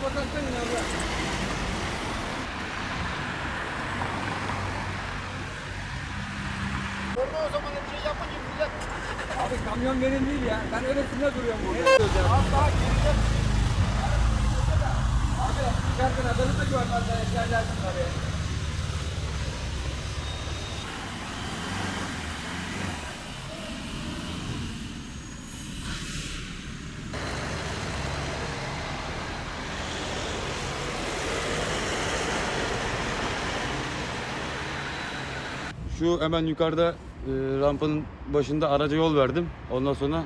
Öbür sokaktan in abi. Orada o zaman bir şey yapınca Abi kamyon benim değil ya. Ben öylesine duruyorum burada. az daha geride Abi çıkartın adamı da görmezler. Eşyalar abi. Şu hemen yukarıda e, rampanın başında araca yol verdim. Ondan sonra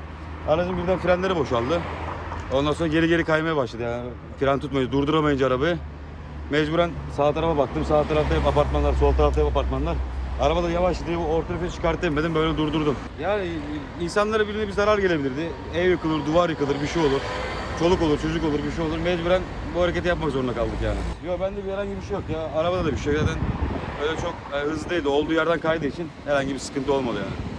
aracın birden frenleri boşaldı. Ondan sonra geri geri kaymaya başladı. Yani fren tutmayınca, durduramayınca arabayı. Mecburen sağ tarafa baktım. Sağ tarafta hep apartmanlar, sol tarafta hep apartmanlar. Araba da yavaş diye orta tarafa çıkartamadım. Böyle durdurdum. Yani insanlara birine bir zarar gelebilirdi. Ev yıkılır, duvar yıkılır, bir şey olur. Çoluk olur, çocuk olur, bir şey olur. Mecburen bu hareketi yapmak zorunda kaldık yani. Yok bende bir herhangi bir şey yok ya. Arabada da bir şey yok. Zaten öyle çok e, hızlı. Olduğu yerden kaydığı için herhangi bir sıkıntı olmadı yani.